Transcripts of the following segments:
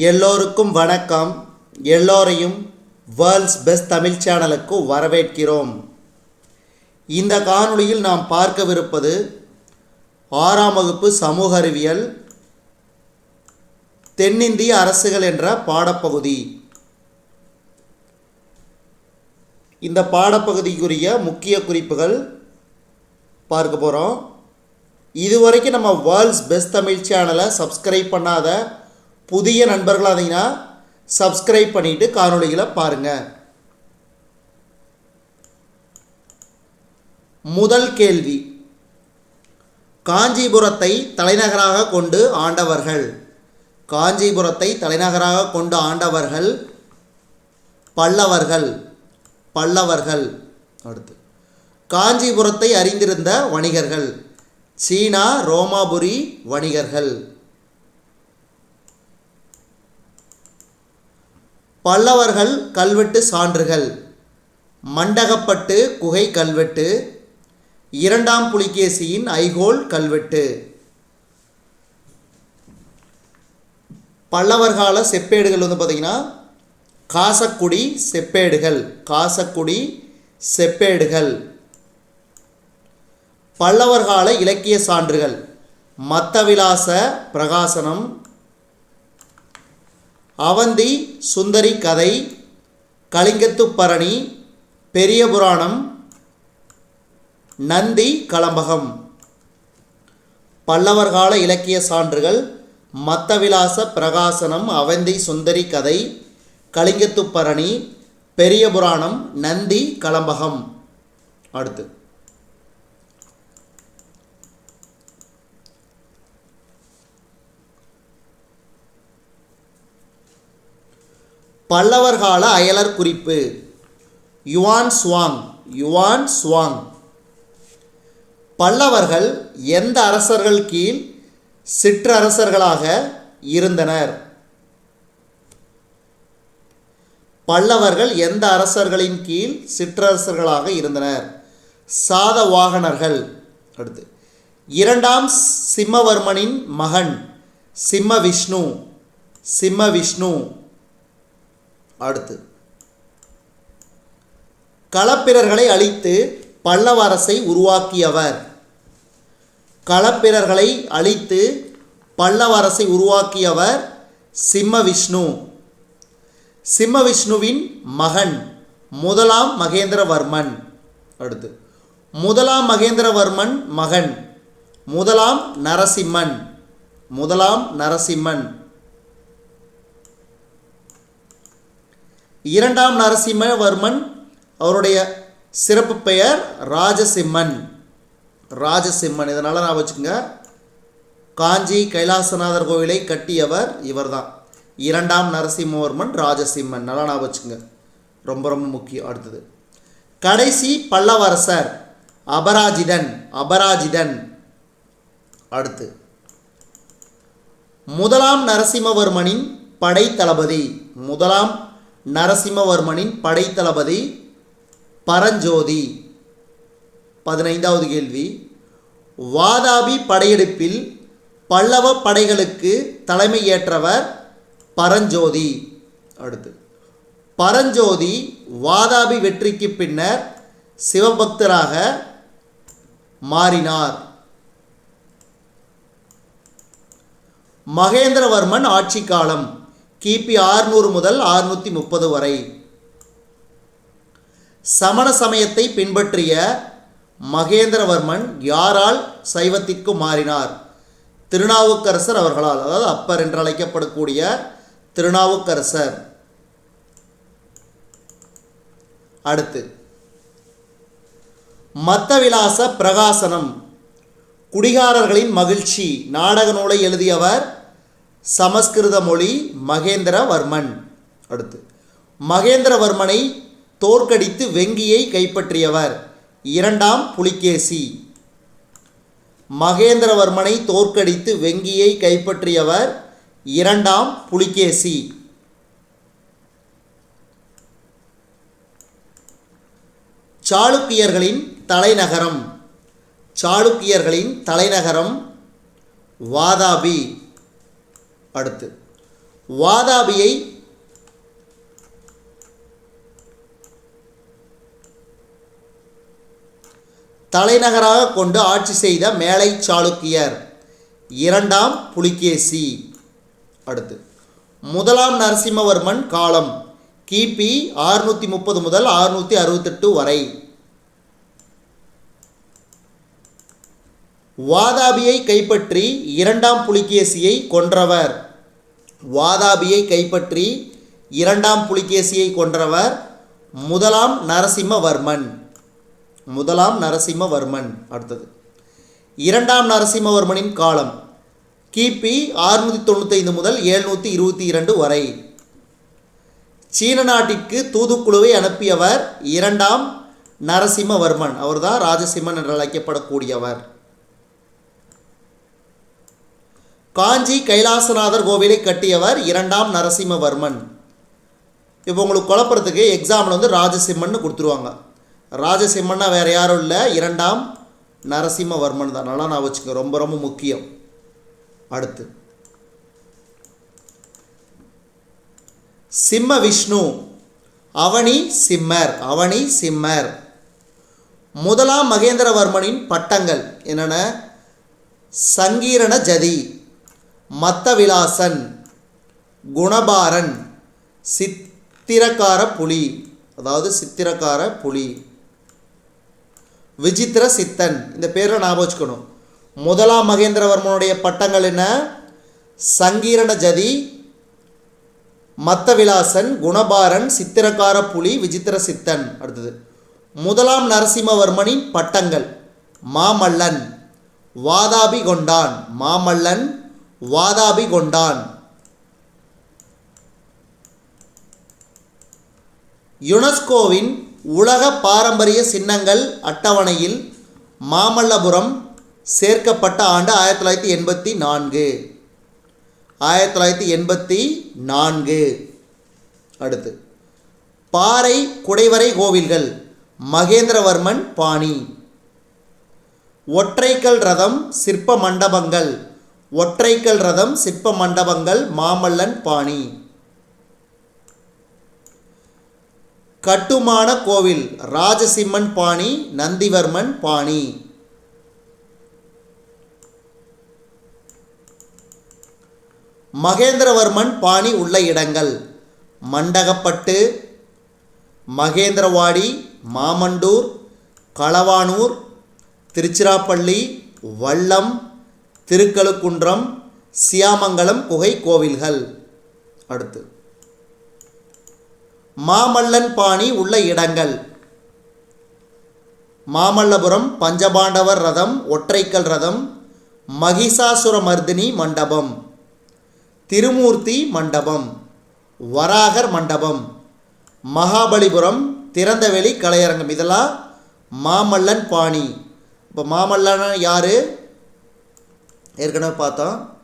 எல்லோருக்கும் வணக்கம். எல்லோரையும் வேர்ல்ட்ஸ் பெஸ்ட் தமிழ் சேனலுக்கு வரவேற்கிறோம். இந்த காணொளியில் நாம் பார்க்கவிருப்பது ஆறாம் வகுப்பு சமூக அறிவியல் தென்னிந்திய அரசுகள் என்ற பாடப்பகுதி. இந்த பாடப்பகுதிக்குரிய முக்கிய குறிப்புகள் பார்க்க போகிறோம் இதுவரைக்கும் நம்ம வேர்ல்ட்ஸ் பெஸ்ட் தமிழ் சேனலை சப்ஸ்கிரைப் பண்ணாத புதிய நண்பர்கள் இருந்தீங்கன்னா சப்ஸ்கிரைப் பண்ணிட்டு காணொளிகளை பாருங்கள் முதல் கேள்வி. காஞ்சிபுரத்தை தலைநகராக கொண்டு ஆண்டவர்கள். காஞ்சிபுரத்தை தலைநகராக கொண்டு ஆண்டவர்கள். பல்லவர்கள். பல்லவர்கள். அடுத்து. காஞ்சிபுரத்தை அறிந்திருந்த வணிகர்கள். சீனா ரோமாபுரி வணிகர்கள். பல்லவர்கள் கல்வெட்டு சான்றுகள். மண்டகப்பட்டு குகை கல்வெட்டு. இரண்டாம் புலிகேசியின் ஐகோல் கல்வெட்டு. பல்லவர் கால செப்பேடுகள் வந்து பார்த்திங்கன்னா காசக்குடி செப்பேடுகள். காசக்குடி செப்பேடுகள். பல்லவர்கால இலக்கிய சான்றுகள். மத்தவிலாச பிரகாசனம் அவந்தி சுந்தரி கதை கலிங்கத்து பரணி பெரிய புராணம் நந்தி கலம்பகம். பல்லவர் கால இலக்கிய சான்றுகள் மத்தவிலாச பிரகாசனம் அவந்தி சுந்தரி கதை கலிங்கத்துப்பரணி பெரிய புராணம் நந்தி கலம்பகம். அடுத்து. பல்லவர் கால அயலர் குறிப்பு. Yuan Chwang Yuan Chwang. பல்லவர்கள் எந்த அரசர்கள் கீழ் சிற்றரசர்களாக இருந்தனர்? பல்லவர்கள் எந்த அரசர்களின் கீழ் சிற்றரசர்களாக இருந்தனர்? சாதவாகனர்கள் அடுத்து இரண்டாம் சிம்மவர்மனின் மகன் சிம்ம விஷ்ணு சிம்ம விஷ்ணு அடுத்து. களப்பிரர்களை அழித்து பல்லவ அரசை உருவாக்கியவர். களப்பிரர்களை அழித்து பல்லவ அரசை உருவாக்கியவர் சிம்ம விஷ்ணு சிம்ம விஷ்ணுவின் மகன் முதலாம் மகேந்திரவர்மன். அடுத்து. முதலாம் மகேந்திரவர்மன் மகன் முதலாம் நரசிம்மன். முதலாம் நரசிம்மன். இரண்டாம் நரசிம்மவர்மன் அவருடைய சிறப்பு பெயர் ராஜசிம்மன். ராஜசிம்மன் இதனால் நான் வச்சுக்கோங்க. காஞ்சி கைலாசநாதர் கோவிலை கட்டியவர் இவர்தான். இரண்டாம் நரசிம்மவர்மன் ராஜசிம்மன். நல்லா நான் வச்சுக்கோங்க. ரொம்ப ரொம்ப முக்கியம். அடுத்தது. கடைசி பல்லவரசர் அபராஜிதன். அபராஜிதன். அடுத்து. முதலாம் நரசிம்மவர்மனின் படைத்தளபதி. முதலாம் நரசிம்மவர்மனின் படைத்தளபதி பரஞ்சோதி. பதினைந்தாவது கேள்வி. வாதாபி படையெடுப்பில் பல்லவ படைகளுக்கு தலைமை ஏற்றவர் பரஞ்சோதி. அடுத்து. பரஞ்சோதி வாதாபி வெற்றிக்கு பின்னர் சிவபக்தராக மாறினார். மகேந்திரவர்மன் ஆட்சி காலம். கிபி ஆறுநூறு முதல் ஆறுநூற்றி முப்பது வரை. சமண சமயத்தை பின்பற்றிய மகேந்திரவர்மன் யாரால் சைவத்திற்கு மாறினார்? திருநாவுக்கரசர் அவர்களால் அதாவது அப்பர் என்று அழைக்கப்படக்கூடிய திருநாவுக்கரசர். அடுத்து மத்தவிலாச பிரகாசனம். குடிகாரர்களின் மகிழ்ச்சி. நாடக நூலை எழுதியவர் சமஸ்கிருத மொழி மகேந்திரவர்மன். அடுத்து மகேந்திரவர்மனை தோற்கடித்து வெங்கியை கைப்பற்றியவர் இரண்டாம் புலிகேசி. மகேந்திரவர்மனை தோற்கடித்து வெங்கியை கைப்பற்றியவர் இரண்டாம் புலிகேசி. சாளுக்கியர்களின் தலைநகரம். சாளுக்கியர்களின் தலைநகரம் வாதாபி. அடுத்து. வாதாபியை தலைநகராக கொண்டு ஆட்சி செய்த மேலை சாளுக்கியர். இரண்டாம் புலிகேசி. அடுத்து. முதலாம் நரசிம்மவர்மன் காலம் கிபி ஆறுநூற்றி முப்பது முதல் ஆறுநூற்றி அறுபத்தெட்டு வரை. வாதாபியை கைப்பற்றி இரண்டாம் புலிகேசியை கொன்றவர். வாதாபியை கைப்பற்றி இரண்டாம் புலிகேசியை கொன்றவர் முதலாம் நரசிம்மவர்மன். முதலாம் நரசிம்மவர்மன் அடுத்தது. இரண்டாம் நரசிம்மவர்மனின் காலம் கிபி ஆறுநூற்றி தொண்ணூத்தைந்து முதல் எழுநூற்றி இருபத்தி இரண்டு வரை. சீன நாட்டிற்கு தூதுக்குழுவை அனுப்பியவர் இரண்டாம் நரசிம்மவர்மன். அவர்தான் ராஜசிம்மன் என்று அழைக்கப்படக்கூடியவர் காஞ்சி கைலாசநாதர் கோவிலை கட்டியவர் இரண்டாம் நரசிம்மவர்மன். இப்போ உங்களுக்கு குழப்பறதுக்கு எக்ஸாமில் வந்து ராஜசிம்மன் கொடுத்துருவாங்க. ராஜசிம்மன்னா வேறு யாரும் இல்லை இரண்டாம் நரசிம்மவர்மன் தான். நல்லா நான் வச்சுக்க ரொம்ப ரொம்ப முக்கியம். அடுத்து. சிம்ம விஷ்ணு அவனி சிம்மர் அவனி சிம்மர். முதலாம் மகேந்திரவர்மனின் பட்டங்கள் என்னென்ன? சங்கீரண ஜதி. மத்தவிலாசன் குணபாரன் சித்திரக்கார புலி அதாவது சித்திரக்கார புலி. விசித்திர சித்தன் இந்த பேரை ஞாபகம் வச்சுக்கணும். முதலாம் மகேந்திரவர்மனுடைய பட்டங்கள் என்ன? சங்கீரண ஜதி மத்தவிலாசன் குணபாரன் சித்திரக்கார புலி விசித்திர சித்தன். அடுத்தது முதலாம் நரசிம்மவர்மனின் பட்டங்கள் மாமல்லன் வாதாபி கொண்டான் மாமல்லன் வாதாபி கொண்டான் யுனெஸ்கோவின் உலக பாரம்பரிய சின்னங்கள் அட்டவணையில் மாமல்லபுரம் சேர்க்கப்பட்ட ஆண்டு ஆயிரத்தி தொள்ளாயிரத்தி எண்பத்தி நான்கு. ஆயிரத்தி தொள்ளாயிரத்தி எண்பத்தி நான்கு. அடுத்து பாறை குடைவரை கோவில்கள் மகேந்திரவர்மன் பாணி. ஒற்றைக்கல் ரதம் சிற்ப மண்டபங்கள் ஒற்றைக்கல் ரதம் சிற்ப மண்டபங்கள் மாமல்லன் பாணி. கட்டுமான கோவில் ராஜசிம்மன் பாணி நந்திவர்மன் பாணி. மகேந்திரவர்மன் பாணி உள்ள இடங்கள் மண்டகப்பட்டு மகேந்திரவாடி மாமண்டூர் களவானூர் திருச்சிராப்பள்ளி வல்லம் திருக்கழுக்குன்றம் சியாமங்கலம் குகை கோவில்கள். அடுத்து. மாமல்லன் பாணி உள்ள இடங்கள். மாமல்லபுரம் பஞ்சபாண்டவர் ரதம் ஒற்றைக்கல் ரதம் மகிஷாசுரமர்தினி மண்டபம். திருமூர்த்தி மண்டபம் வராகர் மண்டபம். மகாபலிபுரம் திறந்தவெளி கலையரங்கம். இதெல்லாம் மாமல்லன் பாணி. இப்போ மாமல்லன் யார்? ஏற்கனவே பார்த்தோம்.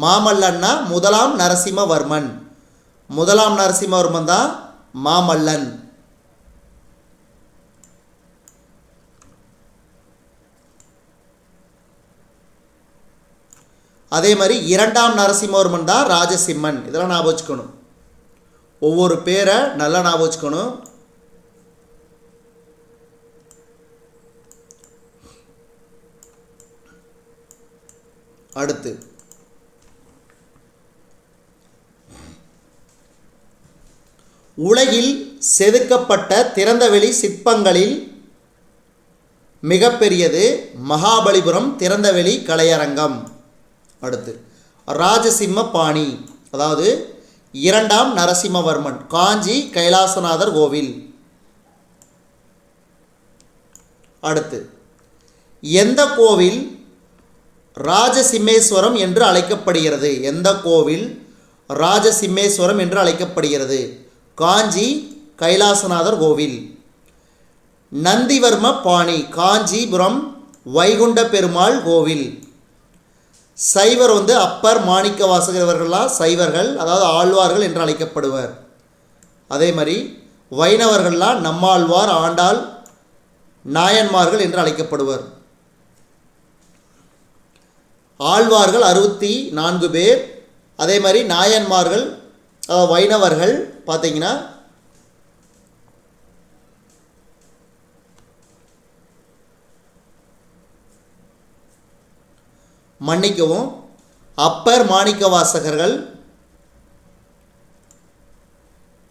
மாமல்லன்னா முதலாம் நரசிம்மவர்மன். முதலாம் நரசிம்மவர்மன் தான் மாமல்லன். அதே மாதிரி இரண்டாம் நரசிம்மவர்மன் தான் ராஜசிம்மன். இதெல்லாம் ஞாபகம் வச்சுக்கணும். ஒவ்வொரு பேரை நல்லா ஞாபகம் வச்சுக்கணும். அடுத்து. உலகில் செதுக்கப்பட்ட திறந்தவெளி சிற்பங்களில் மிகப்பெரியது மகாபலிபுரம் திறந்தவெளி கலையரங்கம். அடுத்து ராஜசிம்ம பாணி அதாவது இரண்டாம் நரசிம்மவர்மன் காஞ்சி கைலாசநாதர் கோவில். அடுத்து எந்த கோவில் ராஜசிம்மேஸ்வரம் என்று அழைக்கப்படுகிறது. எந்த கோவில்? ராஜசிம்மேஸ்வரம் என்று அழைக்கப்படுகிறது. காஞ்சி கைலாசநாதர் கோவில். நந்திவர்ம பாணி காஞ்சிபுரம் வைகுண்ட பெருமாள் கோவில். சைவர் வந்து அப்பர் மாணிக்க வாசகர் சைவர்கள் அதாவது ஆழ்வார்கள் என்று அழைக்கப்படுவர். அதே மாதிரி வைணவர்கள்லாம் நம்மாழ்வார் ஆண்டாள் நாயன்மார்கள் என்று அழைக்கப்படுவர். ஆழ்வார்கள் அறுபத்தி நான்கு பேர். அதே மாதிரி நாயன்மார்கள் வைணவர்கள் பார்த்தீங்கன்னா மன்னிக்கவும் அப்பர் மாணிக்க வாசகர்கள்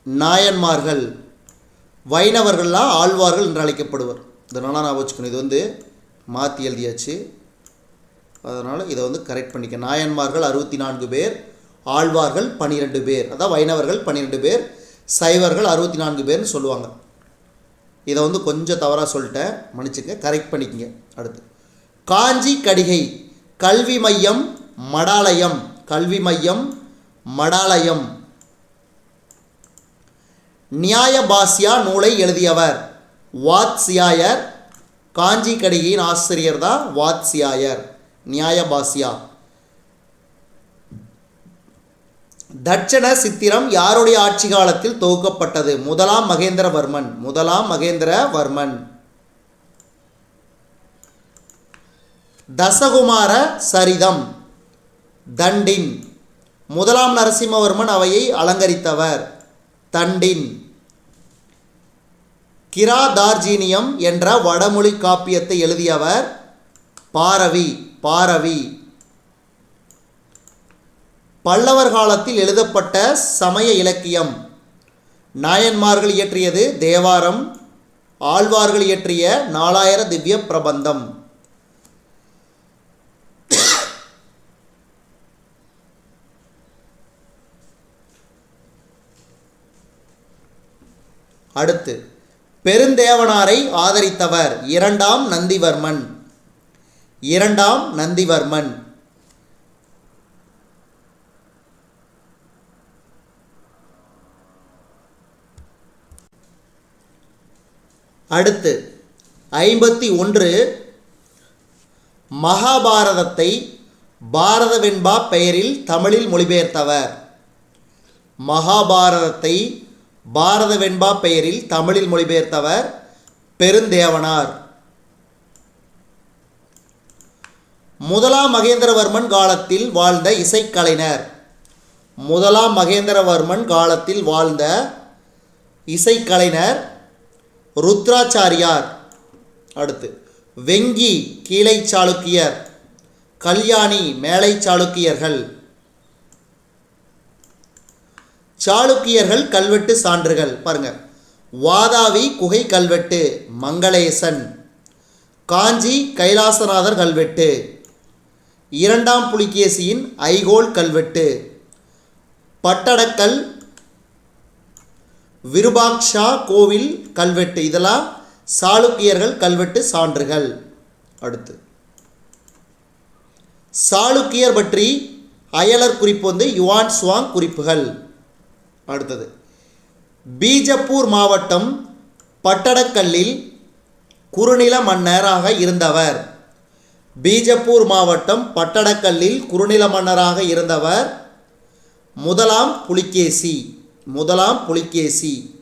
நாயன்மார்கள் வைணவர்கள்லாம் ஆழ்வார்கள் என்று அழைக்கப்படுவர். இதனால் நான் வச்சுக்கணும். இது வந்து மாற்றி எழுதியாச்சு. அதனால் இதை வந்து கரெக்ட் பண்ணிக்க. நாயன்மார்கள் அறுபத்தி நான்கு பேர் ஆழ்வார்கள் பன்னிரெண்டு பேர். அதான் வைணவர்கள் பன்னிரெண்டு பேர் சைவர்கள் அறுபத்தி நான்கு பேர்னு சொல்லுவாங்க. இதை வந்து கொஞ்சம் தவறாக சொல்லிட்டேன். மன்னிச்சுக்க கரெக்ட் பண்ணிக்கங்க. அடுத்து. காஞ்சி கடிகை கல்வி மையம் மடாலயம். கல்வி மையம் மடாலயம். நியாயபாஸ்யா நூலை எழுதியவர் வாத்சியாயர் காஞ்சி கடிகையின் ஆசிரியர் தான் வாத்சியாயர் நியாயபாஸ்யா தட்சண சித்திரம் யாருடைய ஆட்சி காலத்தில் தொகுக்கப்பட்டது? முதலாம் மகேந்திரவர்மன். முதலாம் மகேந்திரவர்மன். தசகுமார சரிதம். தண்டின். முதலாம் நரசிம்மவர்மன் அவையை அலங்கரித்தவர். தண்டின். கிராதார்ஜீனியம் என்ற வடமொழி காப்பியத்தை எழுதியவர் பாரவி பாரவி. பல்லவர் காலத்தில் எழுதப்பட்ட சமய இலக்கியம். நாயன்மார்கள் இயற்றியது தேவாரம் ஆழ்வார்கள் இயற்றிய நாலாயிர திவ்ய பிரபந்தம். அடுத்து பெருந்தேவனாரை ஆதரித்தவர் இரண்டாம் நந்திவர்மன். இரண்டாம் நந்திவர்மன். அடுத்து ஐம்பத்தி ஒன்று மகாபாரதத்தை பாரதவெண்பா பெயரில் தமிழில் மொழிபெயர்த்தவர். மகாபாரதத்தை பாரதவெண்பா பெயரில் தமிழில் மொழிபெயர்த்தவர் பெருந்தேவனார். முதலாம் மகேந்திரவர்மன் காலத்தில் வாழ்ந்த இசைக்கலைஞர். முதலாம் மகேந்திரவர்மன் காலத்தில் வாழ்ந்த இசைக்கலைஞர் ருத்ராச்சாரியார். அடுத்து வெங்கி கீழை சாளுக்கியர் கல்யாணி மேலை சாளுக்கியர்கள். சாளுக்கியர்கள் கல்வெட்டு சான்றுகள். பாருங்க. வாதாவி குகை கல்வெட்டு மங்களேசன். காஞ்சி கைலாசநாதர் கல்வெட்டு. இரண்டாம் புலிகேசியின் ஐகோல் கல்வெட்டு. பட்டடக்கல் விருபாக்ஷா கோவில் கல்வெட்டு. இதெல்லாம் சாளுக்கியர்கள் கல்வெட்டு சான்றுகள். அடுத்து. சாளுக்கியர் பற்றி அயலர் குறிப்பு வந்து யுவான் சுவாங் குறிப்புகள். அடுத்தது. பீஜப்பூர் மாவட்டம் பட்டடக்கல்லில் குறுநில மன்னராக இருந்தவர். பீஜப்பூர் மாவட்டம் பட்டடக்கல்லில் குறுநில மன்னராக இருந்தவர் முதலாம் புலிகேசி. முதலாம் புலிகேசி.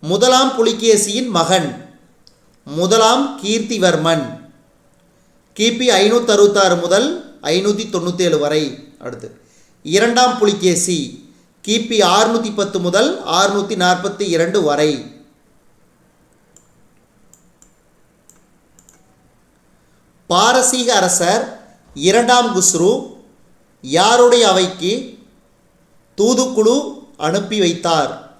முதலாம் புலிகேசியின் மகன். முதலாம் கீர்த்திவர்மன். கிபி ஐநூற்றி அறுபத்தாறு முதல் ஐநூற்றி தொண்ணூற்றேழு வரை அடுத்து. இரண்டாம் புலிகேசி. கிபி ஆறுநூற்றி பத்து முதல் ஆறுநூற்றி நாற்பத்தி இரண்டு வரை. பாரசீக அரசர் இரண்டாம் குஸ்ரு யாருடைய அவைக்கு தூதுக்குழு அனுப்பி வைத்தார்?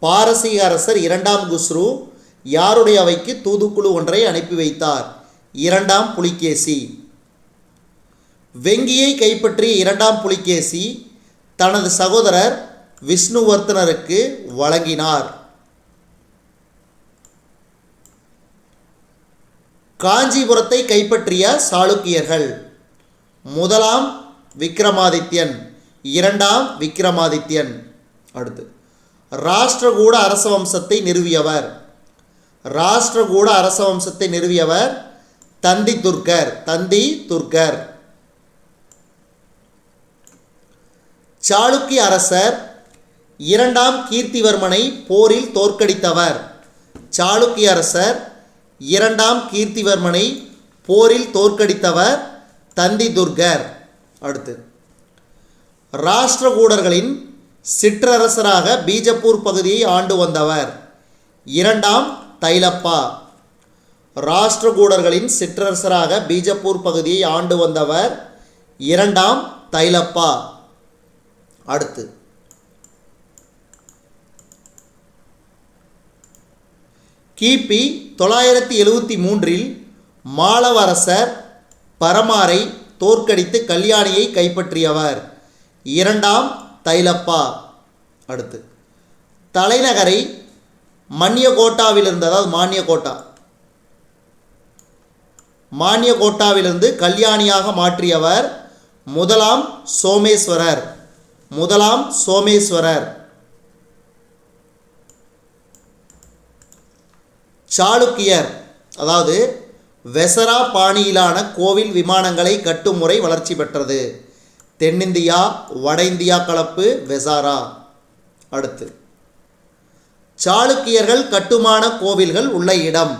பாரசீக அரசர் இரண்டாம் குஸ்ரு யாருடைய அவைக்கு தூதுக்குழு ஒன்றை அனுப்பி வைத்தார்? இரண்டாம் புலிகேசி. வெங்கியை கைப்பற்றிய இரண்டாம் புலிகேசி தனது சகோதரர் விஷ்ணுவர்த்தனருக்கு வழங்கினார். காஞ்சிபுரத்தை கைப்பற்றிய சாளுக்கியர்கள். முதலாம் விக்ரமாதித்யன் இரண்டாம் விக்ரமாதித்யன் அடுத்து ராஷ்டிரகூட அரச வம்சத்தை நிறுவியவர். ராஷ்டிரகூட அரச வம்சத்தை நிறுவியவர் தந்தி துர்க்கர் தந்தி துர்க்கர் சாளுக்கிய அரசர் இரண்டாம் கீர்த்திவர்மனை போரில் தோற்கடித்தவர். சாளுக்கிய அரசர் இரண்டாம் கீர்த்திவர்மனை போரில் தோற்கடித்தவர் தந்தி துர்கர். அடுத்து ராஷ்டிரகூடர்களின் சிற்றரசராக பீஜப்பூர் பகுதியை ஆண்டு வந்தவர் இரண்டாம் தைலப்பா. ராஷ்டிரகூடர்களின் சிற்றரசராக பீஜப்பூர் பகுதியை ஆண்டு வந்தவர் இரண்டாம் தைலப்பா. அடுத்து கிபி தொள்ளாயிரத்தி எழுவத்தி மூன்றில் மாலவரசர் பரமாரை தோற்கடித்து கல்யாணியை கைப்பற்றியவர். இரண்டாம் தைலப்பா. அடுத்து தலைநகரை மன்யகோட்டாவிலிருந்து அதாவது மானியகோட்டா. மானியகோட்டாவிலிருந்து கல்யாணியாக மாற்றியவர் முதலாம் சோமேஸ்வரர். முதலாம் சோமேஸ்வரர். சாளுக்கியர் அதாவது வெசரா பாணியிலான கோவில் விமானங்களை கட்டும் முறை வளர்ச்சி பெற்றது. தென்னிந்தியா வட இந்தியா கலப்பு வெசாரா. அடுத்து சாளுக்கியர்கள் கட்டுமான கோவில்கள் உள்ள இடம்.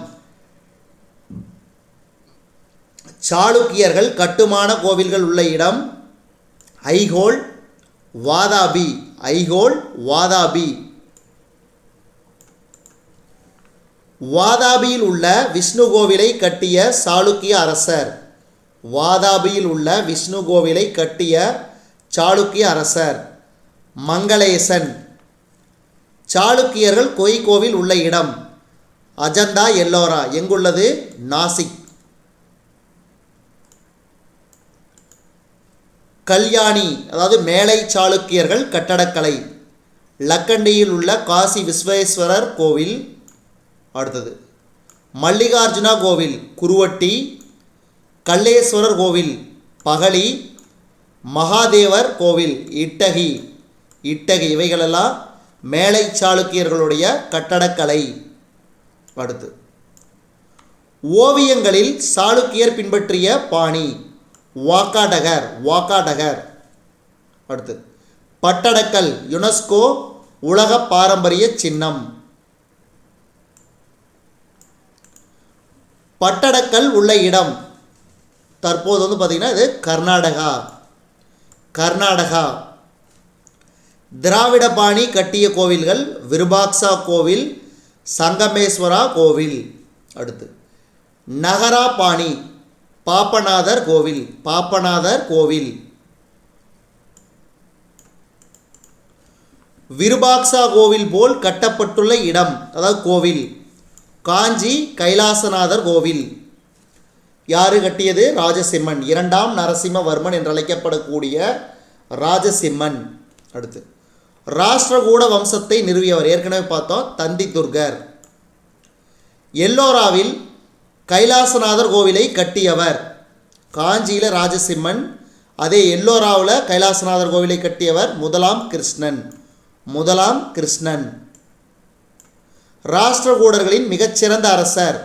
சாளுக்கியர்கள் கட்டுமான கோவில்கள் உள்ள இடம் ஐகோல் வாதாபி ஐகோல் வாதாபி. வாதாபியில் உள்ள விஷ்ணு கோவிலை கட்டிய சாளுக்கிய அரசர். வாதாபியில் உள்ள விஷ்ணு கோவிலை கட்டிய சாளுக்கிய அரசர். மங்களேசன். சாளுக்கியர்கள் கொய்கோவில் உள்ள இடம். அஜந்தா எல்லோரா? எங்குள்ளது? நாசிக். கல்யாணி அதாவது மேலை சாளுக்கியர்கள் கட்டடக்கலை. லக்கண்டியில் உள்ள காசி விஸ்வேஸ்வரர் கோவில். அடுத்தது. மல்லிகார்ஜுனா கோவில் குருவட்டி கல்லேஸ்வரர் கோவில் பகலி மகாதேவர் கோவில் இட்டகி. இட்டகி இவைகளெல்லாம் மேலை சாளுக்கியர்களுடைய கட்டடக்கலை. அடுத்து. ஓவியங்களில் சாளுக்கியர் பின்பற்றிய பாணி வாக்காடகர் வாக்காடகர். அடுத்து. பட்டடக்கல் யுனெஸ்கோ உலக பாரம்பரிய சின்னம். பட்டடக்கல் உள்ள இடம். தற்போது வந்து பார்த்திங்கன்னா இது கர்நாடகா. கர்நாடகா. திராவிட பாணி கட்டிய கோவில்கள் விருபாக்சா கோவில் சங்கமேஸ்வரா கோவில். அடுத்து நகரா பாணி பாப்பநாதர் கோவில் பாப்பநாதர் கோவில். விருபாக்சா கோவில் போல் கட்டப்பட்டுள்ள இடம் அதாவது கோவில். காஞ்சி கைலாசநாதர் கோவில். யாரு கட்டியது? ராஜசிம்மன். இரண்டாம் நரசிம்மவர்மன் என்றழைக்கப்படக்கூடிய ராஜசிம்மன். அடுத்து. ராஷ்டிரகூட வம்சத்தை நிறுவியவர் ஏற்கனவே பார்த்தோம். தந்தி துர்கர் எல்லோராவில் கைலாசநாதர் கோவிலை கட்டியவர். காஞ்சியில் ராஜசிம்மன் அதே எல்லோராவில் கைலாசநாதர் கோவிலை கட்டியவர் முதலாம் கிருஷ்ணன். முதலாம் கிருஷ்ணன். ராஷ்டிரகூடர்களின் மிகச்சிறந்த அரசர்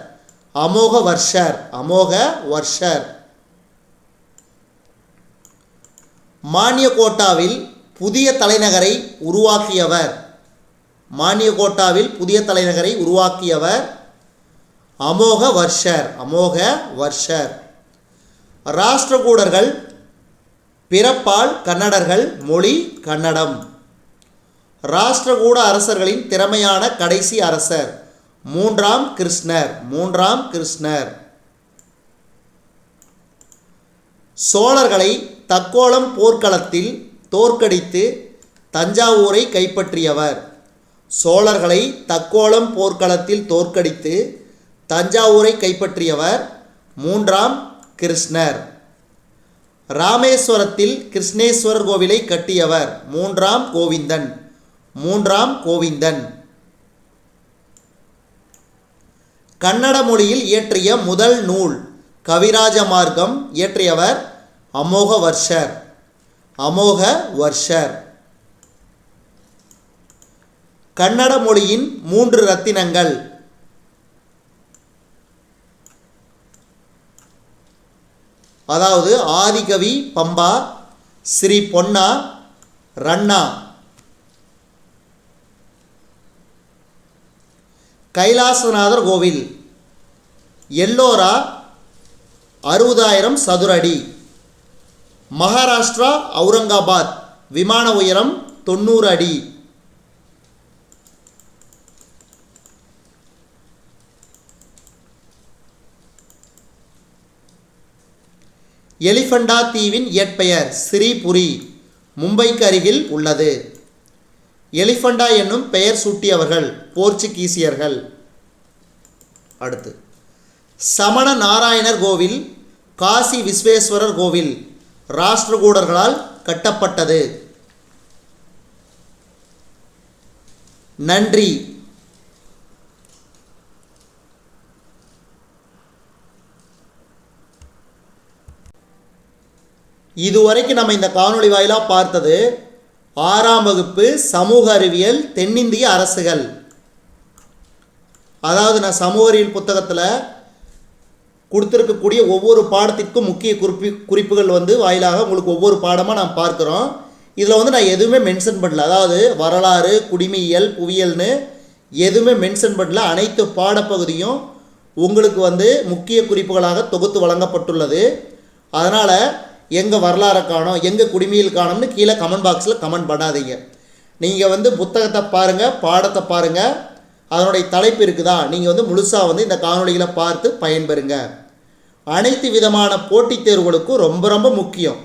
அமோக வர்ஷர் அமோக வர்ஷர் மானியகோட்டாவில் புதிய தலைநகரை உருவாக்கியவர். மானியக்கோட்டாவில் புதிய தலைநகரை உருவாக்கியவர் அமோக வர்ஷர் அமோக வர்ஷர் ராஷ்டிரகூடர்கள் பிறப்பால் கன்னடர்கள் மொழி கன்னடம். ராஷ்டிரகூட அரசர்களின் திறமையான கடைசி அரசர். மூன்றாம் கிருஷ்ணர் மூன்றாம் கிருஷ்ணர். சோழர்களை தக்கோலம் போர்க்களத்தில் தோற்கடித்து தஞ்சாவூரை கைப்பற்றியவர். சோழர்களை தக்கோலம் போர்க்களத்தில் தோற்கடித்து தஞ்சாவூரை கைப்பற்றியவர் மூன்றாம் கிருஷ்ணர். ராமேஸ்வரத்தில் கிருஷ்ணேஸ்வரர் கோவிலை கட்டியவர் மூன்றாம் கோவிந்தன். மூன்றாம் கோவிந்தன். கன்னட மொழியில் இயற்றிய முதல் நூல் கவிராஜ மார்க்கம் இயற்றியவர் அமோக வர்ஷர் அமோக வர்ஷர் கன்னட மொழியின் மூன்று ரத்தினங்கள். அதாவது ஆதிகவி பம்பா ஸ்ரீ பொன்னா ரண்ணா கைலாசநாதர் கோவில். எல்லோரா அறுபதாயிரம் சதுரடி. மகாராஷ்டிரா அவுரங்காபாத் விமான உயரம் தொண்ணூறு அடி. எலிஃபண்டா தீவின் இயற்பெயர் ஸ்ரீபுரி மும்பைக்கு அருகில் உள்ளது. எலிஃபண்டா என்னும் பெயர் சூட்டியவர்கள் போர்ச்சுகீசியர்கள். அடுத்து சமண நாராயணர் கோவில் காசி விஸ்வேஸ்வரர் கோவில் ராஷ்டிரகூடர்களால் கட்டப்பட்டது. நன்றி. இதுவரைக்கும் நம்ம இந்த காணொளி வாயிலாக பார்த்தது ஆறாம் வகுப்பு சமூக அறிவியல் தென்னிந்திய அரசுகள். அதாவது நான் சமூக அறிவியல் புத்தகத்தில் கொடுத்துருக்கக்கூடிய ஒவ்வொரு பாடத்திற்கும் முக்கிய குறிப்பு குறிப்புகள் வந்து வாயிலாக உங்களுக்கு ஒவ்வொரு பாடமாக நான் பார்க்குறோம். இதில் வந்து நான் எதுவுமே மென்ஷன் பண்ணல. அதாவது வரலாறு குடிமையியல் புவியியல்னு எதுவுமே மென்ஷன் பண்ணல. அனைத்து பாடப்பகுதியும் உங்களுக்கு வந்து முக்கிய குறிப்புகளாக தொகுத்து வழங்கப்பட்டுள்ளது. அதனால் எங்கள் வரலாறை காணோம் எங்கள் குடிமையில் காணோம்னு கீழே கமெண்ட் பாக்ஸில் கமெண்ட் பண்ணாதீங்க. நீங்கள் வந்து புத்தகத்தை பாருங்கள் பாடத்தை பாருங்கள் அதனுடைய தலைப்பு இருக்குதா? நீங்கள் வந்து முழுசாக வந்து இந்த காணொளிகளை பார்த்து பயன்பெறுங்க. அனைத்து விதமான போட்டித் தேர்வுகளுக்கும் ரொம்ப ரொம்ப முக்கியம்.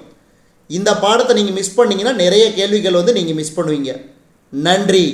இந்த பாடத்தை நீங்கள் மிஸ் பண்ணிங்கன்னா நிறைய கேள்விகள் வந்து நீங்கள் மிஸ் பண்ணுவீங்க. நன்றி.